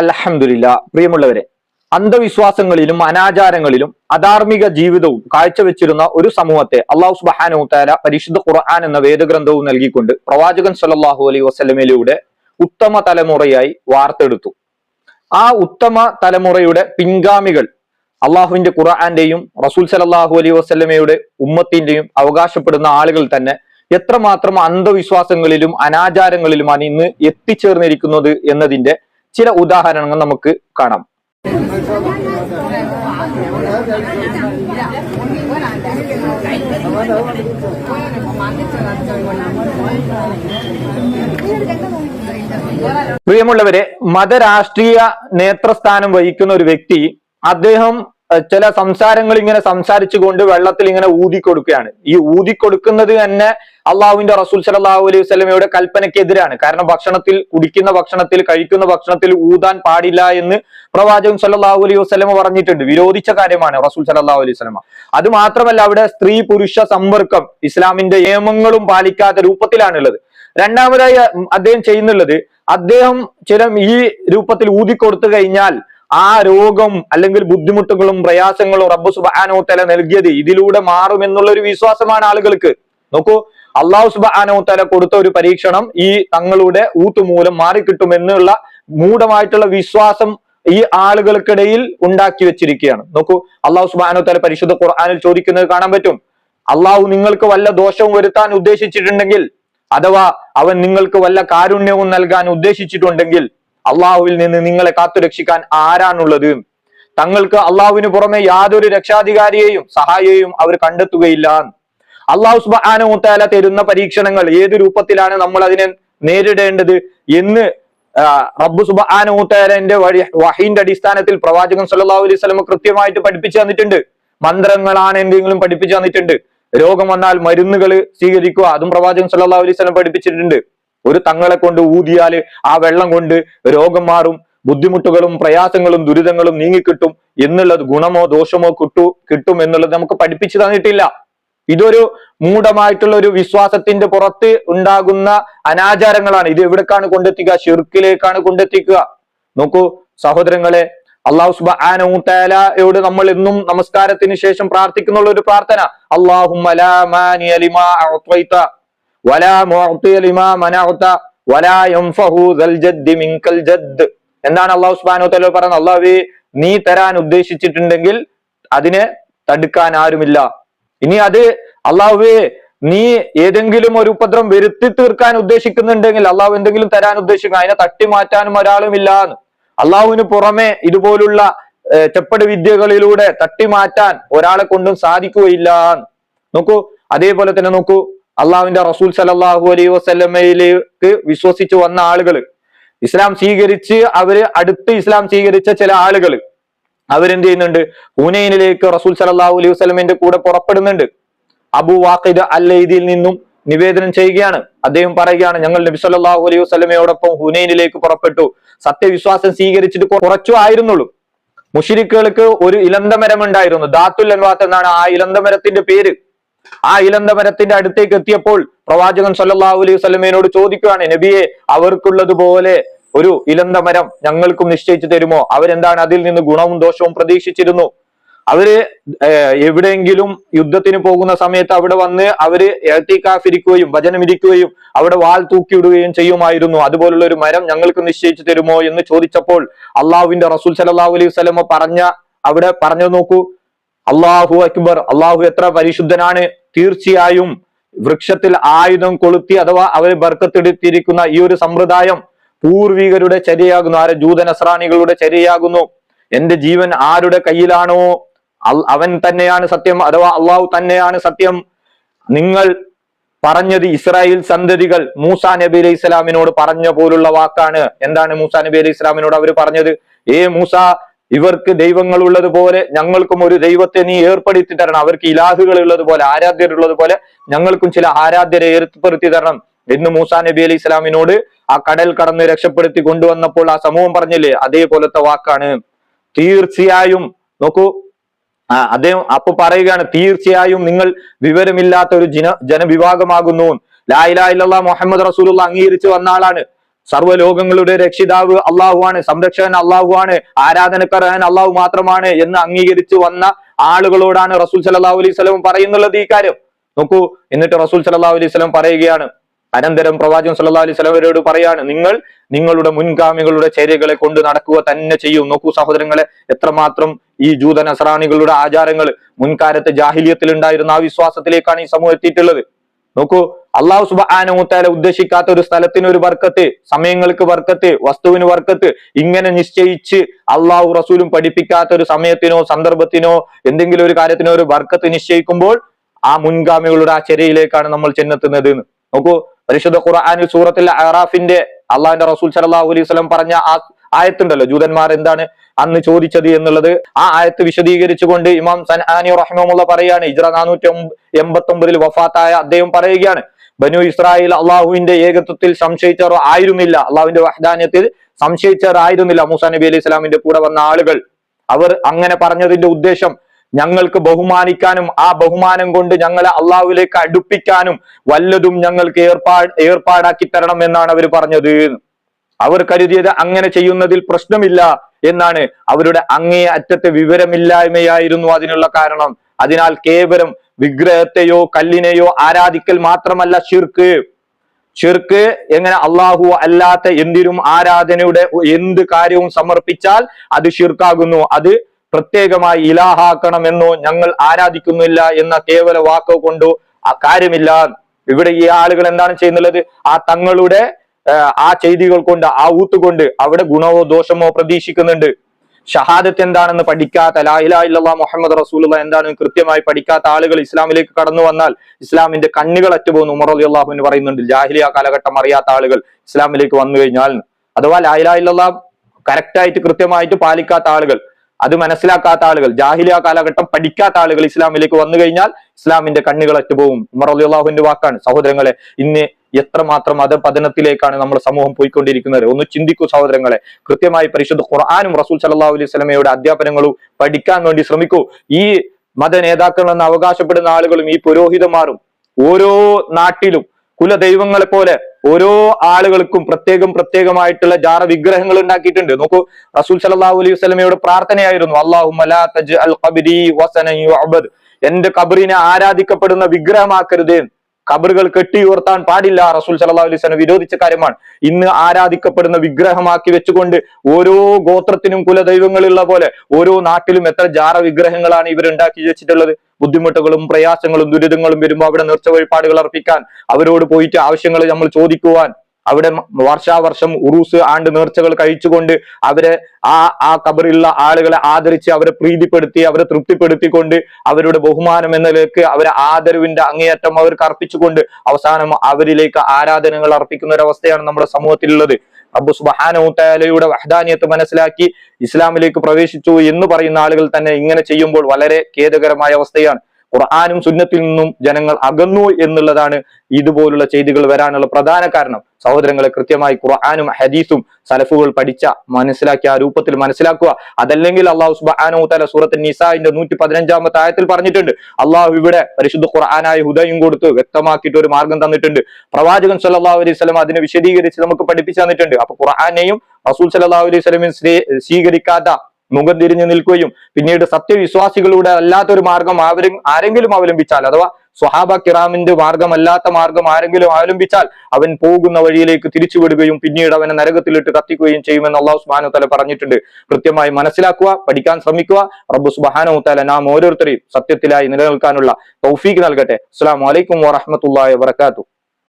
അൽഹംദുലില്ല. പ്രിയമുള്ളവരെ അന്ധവിശ്വാസങ്ങളിലും അനാചാരങ്ങളിലും അധാർമിക ജീവിതവും കാഴ്ചവെച്ചിരുന്ന ഒരു സമൂഹത്തെ അള്ളാഹു സുബാനു താല പരിശുദ്ധ ഖുർആൻ എന്ന വേദഗ്രന്ഥവും നൽകിക്കൊണ്ട് പ്രവാചകൻ സല്ലല്ലാഹു അലൈ വസ്ലമയിലൂടെ ഉത്തമ തലമുറയായി വാർത്തെടുത്തു. ആ ഉത്തമ തലമുറയുടെ പിൻഗാമികൾ അള്ളാഹുവിന്റെ ഖുർആന്റെയും റസൂൽ സലല്ലാഹു അലൈ വസല്ലമയുടെ ഉമ്മത്തിന്റെയും അവകാശപ്പെടുന്ന ആളുകൾ തന്നെ എത്രമാത്രം അന്ധവിശ്വാസങ്ങളിലും അനാചാരങ്ങളിലുമാണ് ഇന്ന് എത്തിച്ചേർന്നിരിക്കുന്നത് എന്നതിന്റെ ചില ഉദാഹരണങ്ങൾ നമുക്ക് കാണാം. പ്രിയമുള്ളവരെ മതരാഷ്ട്രീയ നേത്രസ്ഥാനം വഹിക്കുന്ന ഒരു വ്യക്തി അദ്ദേഹം ചില സംസാരങ്ങൾ ഇങ്ങനെ സംസാരിച്ചുകൊണ്ട് വെള്ളത്തിൽ ഇങ്ങനെ ഊതിക്കൊടുക്കുകയാണ്. ഈ ഊതിക്കൊടുക്കുന്നത് തന്നെ അള്ളാഹുവിന്റെ റസൂൽ സലാഹു അലൈഹി വസ്ലമയുടെ കൽപ്പനയ്ക്കെതിരാണ് കാരണം ഭക്ഷണത്തിൽ കുടിക്കുന്ന ഭക്ഷണത്തിൽ കഴിക്കുന്ന ഭക്ഷണത്തിൽ ഊതാൻ പാടില്ല എന്ന് പ്രവാചകൻ സല്ലാഹു അലൈഹി വസ്ലമ പറഞ്ഞിട്ടുണ്ട്. വിരോധിച്ച കാര്യമാണ് റസൂൽ സലാഹു അലൈഹി വസ്ലമ അത് മാത്രമല്ല അവിടെ സ്ത്രീ പുരുഷ സമ്പർക്കം ഇസ്ലാമിന്റെ നിയമങ്ങളും പാലിക്കാത്ത രൂപത്തിലാണുള്ളത്. രണ്ടാമതായി അദ്ദേഹം ചെയ്യുന്നുള്ളത് അദ്ദേഹം ചില ഈ രൂപത്തിൽ ഊതിക്കൊടുത്തു കഴിഞ്ഞാൽ ആ രോഗം അല്ലെങ്കിൽ ബുദ്ധിമുട്ടുകളും പ്രയാസങ്ങളും റബ്ബു സുബാനോ തല നൽകിയത് ഇതിലൂടെ മാറുമെന്നുള്ള ഒരു വിശ്വാസമാണ് ആളുകൾക്ക്. നോക്കൂ അള്ളാഹു സുബാനോ തല കൊടുത്ത ഒരു പരീക്ഷണം ഈ തങ്ങളുടെ ഊത്തുമൂലം മാറിക്കിട്ടുമെന്നുള്ള മൂഢമായിട്ടുള്ള വിശ്വാസം ഈ ആളുകൾക്കിടയിൽ ഉണ്ടാക്കി വെച്ചിരിക്കുകയാണ്. നോക്കൂ അള്ളാഹു സുബാനോ തല പരിശുദ്ധ ഖുർആാനിൽ ചോദിക്കുന്നത് കാണാൻ പറ്റും. അള്ളാഹു നിങ്ങൾക്ക് വല്ല ദോഷവും വരുത്താൻ ഉദ്ദേശിച്ചിട്ടുണ്ടെങ്കിൽ അഥവാ അവൻ നിങ്ങൾക്ക് വല്ല കാരുണ്യവും നൽകാൻ ഉദ്ദേശിച്ചിട്ടുണ്ടെങ്കിൽ അള്ളാഹുവിൽ നിന്ന് നിങ്ങളെ കാത്തുരക്ഷിക്കാൻ ആരാണുള്ളത്? തങ്ങൾക്ക് അള്ളാഹുവിന് പുറമെ യാതൊരു രക്ഷാധികാരിയെയും സഹായിയെയും അവർ കണ്ടെത്തുകയില്ല. അള്ളാഹു സുബാനോത്താല തരുന്ന പരീക്ഷണങ്ങൾ ഏത് രൂപത്തിലാണ് നമ്മൾ അതിനെ നേരിടേണ്ടത് എന്ന് റബ്ബു സുബാനോത്താലന്റെ വഴി വഹീന്റെ അടിസ്ഥാനത്തിൽ പ്രവാചകൻ സല്ലല്ലാഹു അലൈഹി സ്വലമ കൃത്യമായിട്ട് പഠിപ്പിച്ചു തന്നിട്ടുണ്ട്. മന്ത്രങ്ങളാണ് എന്തെങ്കിലും പഠിപ്പിച്ചു തന്നിട്ടുണ്ട്. രോഗം വന്നാൽ മരുന്നുകൾ സ്വീകരിക്കുക അതും പ്രവാചകൻ സല്ലല്ലാഹു അലൈഹി സ്വലം പഠിപ്പിച്ചിട്ടുണ്ട്. ഒരു തങ്ങളെ കൊണ്ട് ഊതിയാൽ ആ വെള്ളം കൊണ്ട് രോഗം മാറും ബുദ്ധിമുട്ടുകളും പ്രയാസങ്ങളും ദുരിതങ്ങളും നീങ്ങിക്കിട്ടും എന്നുള്ളത് ഗുണമോ ദോഷമോ കിട്ടു കിട്ടും എന്നുള്ളത് നമുക്ക് പഠിപ്പിച്ചു തന്നിട്ടില്ല. ഇതൊരു മൂഢമായിട്ടുള്ള ഒരു വിശ്വാസത്തിന്റെ പുറത്ത് ഉണ്ടാകുന്ന അനാചാരങ്ങളാണ്. ഇത് എവിടേക്കാണ് കൊണ്ടെത്തിക്കുക? ഷിർക്കിലേക്കാണ് കൊണ്ടെത്തിക്കുക. നോക്കൂ സഹോദരങ്ങളെ അള്ളാഹു സുബാനോട് നമ്മൾ എന്നും നമസ്കാരത്തിന് ശേഷം പ്രാർത്ഥിക്കുന്നുള്ള ഒരു പ്രാർത്ഥന. അള്ളാഹു എന്താണ് അള്ളാഹു സുബാനോ തല പറയുന്നത്. അള്ളാഹു നീ തരാൻ ഉദ്ദേശിച്ചിട്ടുണ്ടെങ്കിൽ അതിനെ തടുക്കാൻ ആരുമില്ല. ഇനി അത് അള്ളാഹുവേ നീ ഏതെങ്കിലും ഒരു ഉപദ്രവം വരുത്തി തീർക്കാൻ ഉദ്ദേശിക്കുന്നുണ്ടെങ്കിൽ അള്ളാഹു എന്തെങ്കിലും തരാൻ ഉദ്ദേശിക്കും. അതിനെ തട്ടി മാറ്റാനും ഒരാളുമില്ല എന്ന് അള്ളാഹുവിന് പുറമെ ഇതുപോലുള്ള ചെപ്പട് വിദ്യകളിലൂടെ തട്ടി മാറ്റാൻ ഒരാളെ കൊണ്ടും സാധിക്കുകയില്ല. നോക്കൂ അതേപോലെ തന്നെ നോക്കൂ അള്ളാഹുവിന്റെ റസൂൽ സലല്ലാഹു അലൈ വസ്ലമയിലേക്ക് വിശ്വസിച്ച് വന്ന ആളുകൾ ഇസ്ലാം സ്വീകരിച്ച് അവർ അടുത്ത് ഇസ്ലാം സ്വീകരിച്ച ചില ആളുകൾ അവരെന്ത് ചെയ്യുന്നുണ്ട്? ഹുനൈനിലേക്ക് റസൂൽ സലല്ലാഹു അലൈഹി വസ്ലമിന്റെ കൂടെ പുറപ്പെടുന്നുണ്ട്. അബു വാഖിദ് അല്ലൈദിയിൽ നിന്നും നിവേദനം ചെയ്യുകയാണ്. അദ്ദേഹം പറയുകയാണ് ഞങ്ങൾ നബി സല്ലാഹു അലൈഹി വസ്ലമയോടൊപ്പം ഹുനൈനിലേക്ക് പുറപ്പെട്ടു. സത്യവിശ്വാസം സ്വീകരിച്ചിട്ട് കുറച്ചു ആയിരുന്നുള്ളൂ. മുഷിരിക്കുകൾക്ക് ഒരു ഇലന്തമരം ഉണ്ടായിരുന്നു ദാത്തുൽ അൻവാത്ത് എന്നാണ് ആ ഇലന്തമരത്തിന്റെ പേര്. ആ ഇലന്തമരത്തിന്റെ അടുത്തേക്ക് എത്തിയപ്പോൾ പ്രവാചകൻ സല്ലാഹു അലൈഹി വസല്ലമയോട് ചോദിക്കുകയാണ് നബിയെ അവർക്കുള്ളതുപോലെ ഒരു ഇലന്ത മരം ഞങ്ങൾക്കും നിശ്ചയിച്ചു തരുമോ? അവരെന്താണ് അതിൽ നിന്ന് ഗുണവും ദോഷവും പ്രതീക്ഷിച്ചിരുന്നു? അവർ എവിടെയെങ്കിലും യുദ്ധത്തിന് പോകുന്ന സമയത്ത് അവിടെ വന്ന് അവർ എഴുത്തിക്കാഫിരിക്കുകയും വചനമിരിക്കുകയും അവിടെ വാൾ തൂക്കിയിടുകയും ചെയ്യുമായിരുന്നു. അതുപോലുള്ള ഒരു മരം ഞങ്ങൾക്ക് നിശ്ചയിച്ചു തരുമോ എന്ന് ചോദിച്ചപ്പോൾ അള്ളാഹുവിന്റെ റസൂൽ സല്ലല്ലാഹു അലൈഹി സ്വലമ പറഞ്ഞ അവിടെ പറഞ്ഞു നോക്കൂ. അള്ളാഹു അക്ബർ അള്ളാഹു എത്ര പരിശുദ്ധനാണ്. തീർച്ചയായും വൃക്ഷത്തിൽ ആയുധം കൊളുത്തി അഥവാ അവർ ബർക്കത്തെടുത്തിരിക്കുന്ന ഈ ഒരു സമ്പ്രദായം പൂർവികരുടെ ചര്യയാകുന്നു. ആരെ? ജൂത നസ്രാണികളുടെ ചര്യയാകുന്നു. എന്റെ ജീവൻ ആരുടെ കയ്യിലാണോ? അവൻ തന്നെയാണ് സത്യം അഥവാ അള്ളാഹു തന്നെയാണ് സത്യം. നിങ്ങൾ പറഞ്ഞത് ഇസ്രായേൽ സന്തതികൾ മൂസാ നബി അലൈഹി ഇസ്ലാമിനോട് പറഞ്ഞ പോലുള്ള വാക്കാണ്. എന്താണ് മൂസാ നബി അലൈഹി ഇസ്ലാമിനോട് അവർ പറഞ്ഞത്? ഏ മൂസ ഇവർക്ക് ദൈവങ്ങൾ ഉള്ളത് പോലെ ഞങ്ങൾക്കും ഒരു ദൈവത്തെ നീ ഏർപ്പെടുത്തി തരണം. അവർക്ക് ഇലാഹുകൾ ഉള്ളത് ഉള്ളതുപോലെ ആരാധ്യരുള്ളത് പോലെ ഞങ്ങൾക്കും ചില ആരാധ്യരെ ഏർപ്പെടുത്തി തരണം. എന്ന് മൂസാ നബി അലി ഇസ്ലാമിനോട് ആ കടൽ കടന്ന് രക്ഷപ്പെടുത്തി കൊണ്ടുവന്നപ്പോൾ ആ സമൂഹം പറഞ്ഞില്ലേ അതേപോലത്തെ വാക്കാണ്. തീർച്ചയായും നോക്കൂ ആ അദ്ദേഹം അപ്പൊ പറയുകയാണ് തീർച്ചയായും നിങ്ങൾ വിവരമില്ലാത്ത ഒരു ജന ജനവിഭാഗമാകുന്നു. ലാ ഇലാഹ ഇല്ലല്ലാഹ് മുഹമ്മദ് റസൂലുള്ള അംഗീകരിച്ചു വന്ന ആളാണ്. സർവലോകങ്ങളുടെ രക്ഷിതാവ് അള്ളാഹുവാണ് സംരക്ഷകൻ അള്ളാഹുവാണ് ആരാധനക്കർഹൻ അള്ളാഹു മാത്രമാണ് എന്ന് അംഗീകരിച്ചു വന്ന ആളുകളോടാണ് റസൂൽ സല്ലല്ലാഹു അലൈഹി വസല്ലം പറയുന്നുള്ളത് ഈ കാര്യം. നോക്കൂ എന്നിട്ട് റസൂൽ സല്ലല്ലാഹു അലൈഹി വസല്ലം പറയുകയാണ് അനന്തരം പ്രവാചകൻ സല്ലാ അലൈഹി സ്വലവരോട് പറയാണ് നിങ്ങൾ നിങ്ങളുടെ മുൻഗാമികളുടെ ചര്യകളെ കൊണ്ട് നടക്കുക തന്നെ ചെയ്യും നോക്കൂ സഹോദരങ്ങളെ എത്രമാത്രം ഈ ജൂത നസറാണികളുടെ ആചാരങ്ങൾ മുൻകാലത്തെ ജാഹിലിയത്തിൽ ഉണ്ടായിരുന്ന ആ വിശ്വാസത്തിലേക്കാണ് ഈ സമൂഹം എത്തിയിട്ടുള്ളത് നോക്കൂ അള്ളാഹു സുബാനുമുത്താല ഉദ്ദേശിക്കാത്ത ഒരു സ്ഥലത്തിന് ഒരു വർക്കത്ത് സമയങ്ങൾക്ക് വർക്കത്ത് വസ്തുവിന് വർക്കത്ത് ഇങ്ങനെ നിശ്ചയിച്ച് അള്ളാഹു റസൂലും പഠിപ്പിക്കാത്ത ഒരു സമയത്തിനോ സന്ദർഭത്തിനോ എന്തെങ്കിലും ഒരു കാര്യത്തിനോ ഒരു വർക്കത്ത് നിശ്ചയിക്കുമ്പോൾ ആ മുൻഗാമികളുടെ ആ ചെരയിലേക്കാണ് നമ്മൾ ചെന്നെത്തുന്നത്. നോക്കൂ പരിശുദ്ധ ഖുർആാനിൽ സൂറത്തിൽ അറാഫിന്റെ അള്ളാഹിന്റെ റസൂൽ സലാഹു അലൈഹി സ്വലം പറഞ്ഞ ആ ആയത്തുണ്ടല്ലോ. ജൂതന്മാർ എന്താണ് അന്ന് ചോദിച്ചത് എന്നുള്ളത്. ആ ആയത്ത് വിശദീകരിച്ചുകൊണ്ട് ഇമാം സൻആനി റഹ്മുള്ള പറയാണ് ഇജ്ര നാനൂറ്റി എൺപത്തി ഒമ്പതിൽ വഫാത്തായ അദ്ദേഹം പറയുകയാണ് ബനു ഇസ്രായേൽ അള്ളാഹുവിന്റെ ഏകത്വത്തിൽ സംശയിച്ചവർ ആയിരുന്നില്ല. അള്ളാഹുവിന്റെ വഹദാന്യത്തിൽ സംശയിച്ചവർ ആയിരുന്നില്ല മൂസാ നബി അലൈഹി സ്വലാമിന്റെ കൂടെ വന്ന ആളുകൾ. അവർ അങ്ങനെ പറഞ്ഞതിന്റെ ഉദ്ദേശം ഞങ്ങൾക്ക് ബഹുമാനിക്കാനും ആ ബഹുമാനം കൊണ്ട് ഞങ്ങളെ അള്ളാഹുവിലേക്ക് അടുപ്പിക്കാനും വല്ലതും ഞങ്ങൾക്ക് ഏർപ്പാട് ഏർപ്പാടാക്കി തരണം എന്നാണ് അവർ പറഞ്ഞത്. അവർ കരുതിയത് അങ്ങനെ ചെയ്യുന്നതിൽ പ്രശ്നമില്ല എന്നാണ്. അവരുടെ അങ്ങേ അറ്റത്തെ വിവരമില്ലായ്മയായിരുന്നു അതിനുള്ള കാരണം. അതിനാൽ കേവലം വിഗ്രഹത്തെയോ കല്ലിനെയോ ആരാധിക്കൽ മാത്രമല്ല ഷിർക്ക് ഷിർക്ക് എങ്ങനെ അള്ളാഹു അല്ലാത്ത എന്തിനും ആരാധനയുടെ എന്ത് കാര്യവും സമർപ്പിച്ചാൽ അത് ഷിർക്കാകുന്നു അത് പ്രത്യേകമായി ഇലാഹാക്കണമെന്നോ ഞങ്ങൾ ആരാധിക്കുന്നില്ല എന്ന കേവല വാക്ക് കൊണ്ടോ കാര്യമില്ല. ഇവിടെ ഈ ആളുകൾ എന്താണ് ചെയ്യുന്നുള്ളത്? ആ തങ്ങളുടെ ആ, ചെയ്തികൾ കൊണ്ട് ആ ഊത്തുകൊണ്ട് അവിടെ ഗുണമോ ദോഷമോ പ്രതീക്ഷിക്കുന്നുണ്ട്. ഷഹാദത്ത് എന്താണെന്ന് പഠിക്കാത്ത ലാ ഇലാഹ ഇല്ലല്ലാഹ് മുഹമ്മദ് റസൂലുള്ള എന്താണെന്ന് കൃത്യമായി പഠിക്കാത്ത ആളുകൾ ഇസ്ലാമിലേക്ക് കടന്നു വന്നാൽ ഇസ്ലാമിന്റെ കണ്ണുകൾ അറ്റുപോകുന്നു. ഉമർ അലി അള്ളാഹു എന്ന് പറയുന്നുണ്ട് ജാഹിലിയ കാലഘട്ടം അറിയാത്ത ആളുകൾ ഇസ്ലാമിലേക്ക് വന്നു കഴിഞ്ഞാൽ. അഥവാ ലാ ഇലാഹ കറക്റ്റായിട്ട് കൃത്യമായിട്ട് പാലിക്കാത്ത ആളുകൾ അത് മനസ്സിലാക്കാത്ത ആളുകൾ ജാഹിലിയ കാലഘട്ടം പഠിക്കാത്ത ആളുകൾ ഇസ്ലാമിലേക്ക് വന്നു കഴിഞ്ഞാൽ ഇസ്ലാമിന്റെ കണ്ണുകൾ അറ്റുപോകും. ഉമർ അലി അള്ളാഹുവിന്റെ വാക്കാണ്. സഹോദരങ്ങളെ ഇന്ന് എത്രമാത്രം മതപതനത്തിലേക്കാണ് നമ്മൾ സമൂഹം പോയിക്കൊണ്ടിരിക്കുന്നത്? ഒന്ന് ചിന്തിക്കൂ സഹോദരങ്ങളെ. കൃത്യമായി പരിശുദ്ധ ഖുർആാനും റസൂൽ സല്ലല്ലാഹു അലൈഹി സ്വലമയുടെ അധ്യാപനങ്ങളും പഠിക്കാൻ വേണ്ടി ശ്രമിക്കൂ. ഈ മത നേതാക്കൾ എന്ന് അവകാശപ്പെടുന്ന ആളുകളും ഈ പുരോഹിതന്മാരും ഓരോ നാട്ടിലും കുലദൈവങ്ങളെ പോലെ ഓരോ ആളുകൾക്കും പ്രത്യേകം പ്രത്യേകമായിട്ടുള്ള ജാറ വിഗ്രഹങ്ങൾ ഉണ്ടാക്കിയിട്ടുണ്ട്. നോക്കൂ റസൂൽ സല്ലല്ലാഹു അലൈഹി വസല്ലമയുടെ പ്രാർത്ഥനയായിരുന്നു. അള്ളാഹു എന്റെ കബറിനെ ആരാധിക്കപ്പെടുന്ന വിഗ്രഹമാക്കരുത്. കബറുകൾ കെട്ടിയുയർത്താൻ പാടില്ല. റസൂൽ സല്ലല്ലാഹു അലൈഹി വിരോധിച്ച കാര്യമാണ്. ഇന്ന് ആരാധിക്കപ്പെടുന്ന വിഗ്രഹമാക്കി വെച്ചുകൊണ്ട് ഓരോ ഗോത്രത്തിനും കുലദൈവങ്ങളുള്ള പോലെ ഓരോ നാട്ടിലും എത്ര ജാറ വിഗ്രഹങ്ങളാണ് ഇവർ ഉണ്ടാക്കി വെച്ചിട്ടുള്ളത്. ബുദ്ധിമുട്ടുകളും പ്രയാസങ്ങളും ദുരിതങ്ങളും വരുമ്പോൾ അവിടെ നേർച്ച വഴിപാടുകൾ അർപ്പിക്കാൻ അവരോട് പോയിട്ട് ആവശ്യങ്ങൾ നമ്മൾ ചോദിക്കുവാൻ അവിടെ വർഷാവർഷം ഉറൂസ് ആണ്ട് നേർച്ചകൾ കഴിച്ചുകൊണ്ട് അവരെ ആ ആ കബറിലുള്ള ആളുകളെ ആദരിച്ച് അവരെ പ്രീതിപ്പെടുത്തി അവരെ തൃപ്തിപ്പെടുത്തിക്കൊണ്ട് അവരുടെ ബഹുമാനം എന്ന നിലയ്ക്ക് അവരെ ആദരവിന്റെ അങ്ങേയറ്റം അവർക്ക് അർപ്പിച്ചുകൊണ്ട് അവസാനം അവരിലേക്ക് ആരാധനകൾ അർപ്പിക്കുന്ന ഒരു അവസ്ഥയാണ് നമ്മുടെ സമൂഹത്തിലുള്ളത്. അബു സുബാനൂത്തലയുടെ വഹദാനിയത്ത് മനസ്സിലാക്കി ഇസ്ലാമിലേക്ക് പ്രവേശിച്ചു എന്ന് പറയുന്ന ആളുകൾ തന്നെ ഇങ്ങനെ ചെയ്യുമ്പോൾ വളരെ ഖേദകരമായ അവസ്ഥയാണ്. ഖുർആാനും സുന്നത്തിൽ നിന്നും ജനങ്ങൾ അകന്നു എന്നുള്ളതാണ് ഇതുപോലുള്ള ചെയ്തികൾ വരാനുള്ള പ്രധാന കാരണം. സഹോദരങ്ങളെ കൃത്യമായി ഖുർആാനും ഹദീസും സലഫുകൾ പഠിച്ച മനസ്സിലാക്കിയ ആ രൂപത്തിൽ മനസ്സിലാക്കുക. അതല്ലെങ്കിൽ അള്ളാഹു സുബാനു തല സൂറത്ത് നിസാന്റെ നൂറ്റി പതിനഞ്ചാമത്തെ ആയത്തിൽ പറഞ്ഞിട്ടുണ്ട്. അള്ളാഹു ഇവിടെ പരിശുദ്ധ ഖുർആാനായ ഹുദയും കൊടുത്ത് വ്യക്തമാക്കിയിട്ട് ഒരു മാർഗം തന്നിട്ടുണ്ട്. പ്രവാചകൻ സല്ലല്ലാഹു അലൈഹി സ്വലം അതിനെ വിശദീകരിച്ച് നമുക്ക് പഠിപ്പിച്ചു തന്നിട്ടുണ്ട്. അപ്പൊ ഖുർആാനെയും റസൂൽ സല്ലല്ലാഹു അലൈഹി സ്വലമിൻ സ്വീകരിക്കാത്ത മുഖം തിരിഞ്ഞു നിൽക്കുകയും പിന്നീട് സത്യവിശ്വാസികളുടെ അല്ലാത്തൊരു മാർഗം ആരും ആരെങ്കിലും അവലംബിച്ചാൽ അഥവാ സ്വഹാബ കിറാമിന്റെ മാർഗമല്ലാത്ത മാർഗം ആരെങ്കിലും അവലംബിച്ചാൽ അവൻ പോകുന്ന വഴിയിലേക്ക് തിരിച്ചുവിടുകയും പിന്നീട് അവനെ നരകത്തിലിട്ട് കത്തിക്കുകയും ചെയ്യുമെന്ന് അള്ളാഹു സുബാനു തല പറഞ്ഞിട്ടുണ്ട്. കൃത്യമായി മനസ്സിലാക്കുക പഠിക്കാൻ ശ്രമിക്കുക. റബ്ബു സുബാനു തല നാം ഓരോരുത്തരെയും സത്യത്തിലായി നിലനിൽക്കാനുള്ള തൗഫീക്ക് നൽകട്ടെ. അസ്സാം വലൈക്കും വാഹമത്തല്ലാ വാത്തു